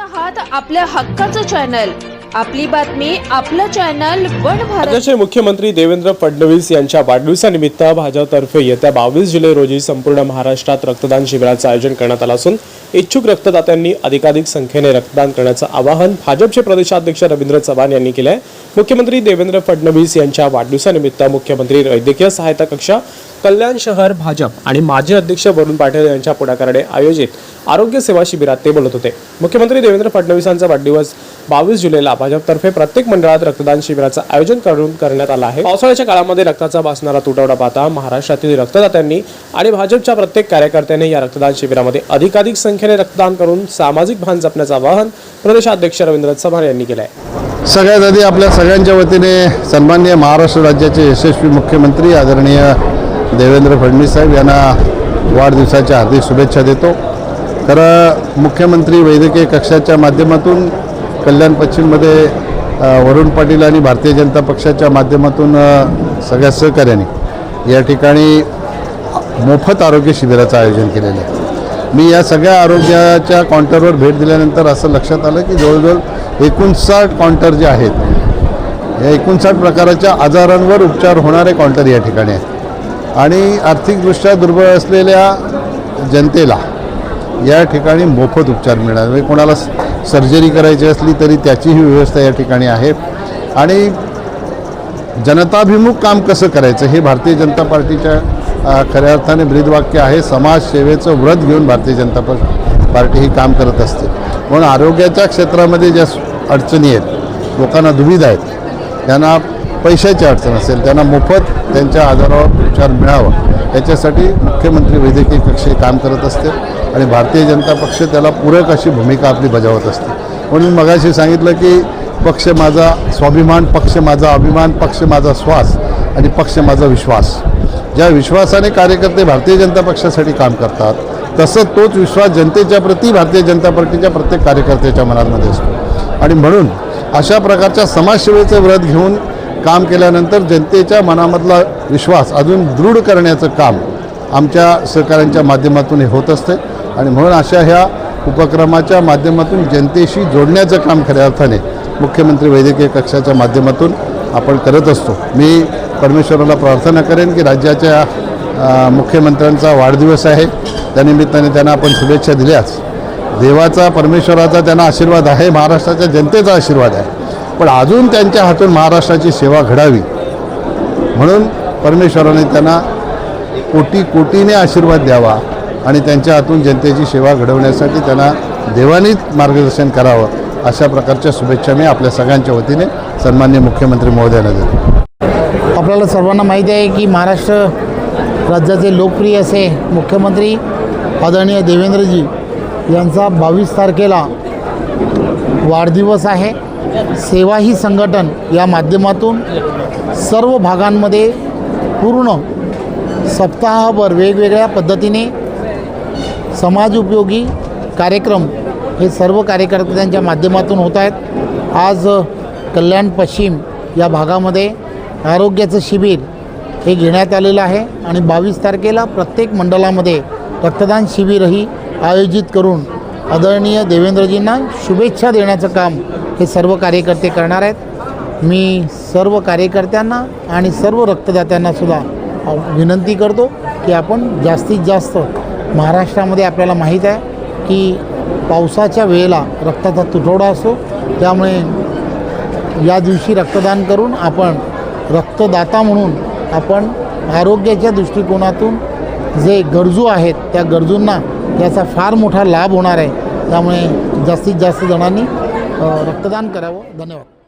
आहात आपल्या हक्काचं चॅनल. आपली बातमी आपलं चॅनल वन भारत. राज्याचे मुख्यमंत्री देवेंद्र फडणवीस यांच्या वाढदिवसानिमित्त भाजपतर्फे येत्या बावीस जुलै रोजी संपूर्ण महाराष्ट्रात रक्तदान शिबिराचं आयोजन करण्यात आलं असून इच्छुक रक्तदात्यांनी अधिकाधिक संख्येने रक्तदान करण्याचं आवाहन भाजपचे प्रदेशाध्यक्ष रवींद्र चव्हाण यांनी केलं आहे मुख्यमंत्री देवेंद्र फडणवीस यांच्या वाढदिवसानिमित्त मुख्यमंत्री वैद्यकीय सहायता कक्ष कल्याण शहर भाजप आणि माजी अध्यक्ष वरुण पाटील यांच्या पुढाकाराने आयोजित आरोग्य सेवा शिबिरात ते बोलत होते. मुख्यमंत्री देवेंद्र फडणवीसांचा वाढदिवस बावीस जुलैला भाजपतर्फे प्रत्येक मंडळात रक्तदान शिबिराचं आयोजन करून करण्यात आलं आहे. पावसाळ्याच्या काळामध्ये रक्ताचा भासणारा तुटवडा पाहता महाराष्ट्रातील रक्तदात्यांनी आणि भाजपच्या प्रत्येक कार्यकर्त्यांनी या रक्तदान शिबिरामध्ये अधिकाधिक संख्येने रक्तदान करून सामाजिक भान जपण्याचं आवाहन प्रदेशाध्यक्ष रवींद्र चव्हाण यांनी केलं आहे सगळ्यात आधी आपल्या सगळ्यांच्या वतीने सन्माननीय महाराष्ट्र राज्याचे यशस्वी मुख्यमंत्री आदरणीय देवेंद्र फडणवीस साहेब यांना वाढदिवसाच्या हार्दिक शुभेच्छा देतो. खरं मुख्यमंत्री वैद्यकीय कक्षाच्या माध्यमातून कल्याण पश्चिममध्ये वरुण पाटील आणि भारतीय जनता पक्षाच्या माध्यमातून सगळ्या सहकार्याने या ठिकाणी मोफत आरोग्य शिबिराचं आयोजन केलेलं आहे. मी या सगळ्या आरोग्याच्या काउंटरवर भेट दिल्यानंतर असं लक्षात आलं की जवळजवळ एकोणसाठ काउंटर जे आहेत या एकोणसाठ प्रकाराच्या आजारांवर उपचार होणारे काउंटर या ठिकाणी आहेत. आणि आर्थिकदृष्ट्या दुर्बळ असलेल्या जनतेला या ठिकाणी मोफत उपचार मिळणार. म्हणजे कोणाला सर्जरी करायची असली तरी त्याचीही व्यवस्था या ठिकाणी आहे. आणि जनताभिमुख काम कसं करायचं हे भारतीय जनता पार्टीच्या खऱ्या अर्थाने ब्रीदवाक्य आहे. समाजसेवेचं व्रत घेऊन भारतीय जनता पार्टी ही काम करत असते. म्हणून आरोग्याच्या क्षेत्रामध्ये ज्या अडचणी आहेत लोकांना दुविधा आहेत त्यांना पैशाची अडचण असेल त्यांना मोफत त्यांच्या आजारावर उपचार मिळावा याच्यासाठी मुख्यमंत्री वैद्यकीय कक्ष हे काम करत असते आणि भारतीय जनता पक्ष त्याला पूरक अशी भूमिका आपली बजावत असते. म्हणून मगाशी सांगितलं की पक्ष माझा स्वाभिमान पक्ष माझा अभिमान पक्ष माझा श्वास आणि पक्ष माझा विश्वास. ज्या विश्वासाने कार्यकर्ते भारतीय जनता पक्षासाठी काम करतात तसं तोच विश्वास जनतेच्या प्रती भारतीय जनता पार्टीच्या प्रत्येक कार्यकर्त्याच्या मनामध्ये असतो. आणि म्हणून अशा प्रकारच्या समाजसेवेचं व्रत घेऊन काम केल्यानंतर जनतेच्या मनामधला विश्वास अजून दृढ करण्याचं काम आमच्या सहकाऱ्यांच्या माध्यमातून हे होत असते. आणि म्हणून अशा ह्या उपक्रमाच्या माध्यमातून जनतेशी जोडण्याचं काम खऱ्या अर्थाने मुख्यमंत्री वैद्यकीय कक्षाच्या माध्यमातून आपण करत असतो. मी परमेश्वराला प्रार्थना करेन की राज्याच्या मुख्यमंत्र्यांचा वाढदिवस आहे. त्यानिमित्ताने त्यांना आपण शुभेच्छा दिल्याच. देवाचा परमेश्वराचा त्यांना आशीर्वाद आहे. महाराष्ट्राच्या जनतेचा आशीर्वाद आहे. पण अजून त्यांच्या हातून महाराष्ट्राची सेवा घडावी. म्हणून परमेश्वराने त्यांना कोटी कोटीने आशीर्वाद द्यावा आणि त्यांच्या हातून जनतेची सेवा घडवण्यासाठी त्यांना देवानीच मार्गदर्शन करावं अशा प्रकारच्या शुभेच्छा मी आपल्या सगळ्यांच्या वतीने सन्मान्य मुख्यमंत्री महोदयांना देतो. आपल्याला सर्वांना माहिती आहे की महाराष्ट्र राज्याचे लोकप्रिय असे मुख्यमंत्री आदरणीय देवेंद्रजी यांचा बावीस तारखेला वाढदिवस आहे. सेवा ही संघटन या माध्यमातून सर्व भागांमध्ये पूर्ण सप्ताहभर वेगवेगळ्या पद्धतीने समाज उपयोगी कार्यक्रम हे सर्व कार्यकर्त्यांच्या माध्यमातून होत आहेत. आज कल्याण पश्चिम या भागामध्ये आरोग्याचं शिबिर हे घेण्यात आलेलं आहे आणि बावीस तारखेला प्रत्येक मंडळामध्ये रक्तदान शिबिरही आयोजित करून आदरणीय देवेंद्रजींना शुभेच्छा देण्याचं काम हे सर्व कार्यकर्ते करणार आहेत. मी सर्व कार्यकर्त्यांना आणि सर्व रक्तदात्यांना सुद्धा विनंती करतो की आपण जास्तीत जास्त महाराष्ट्रामध्ये आपल्याला माहीत आहे की पावसाच्या वेळेला रक्ताचा तुटवडा असतो. त्यामुळे या दिवशी रक्तदान करून आपण रक्तदाता म्हणून आपण आरोग्याच्या दृष्टिकोनातून जे गरजू आहेत त्या गरजूंना याचा फार मोठा लाभ होणार आहे. त्यामुळे जास्तीत जास्त जणांनी रक्तदान करावं. धन्यवाद.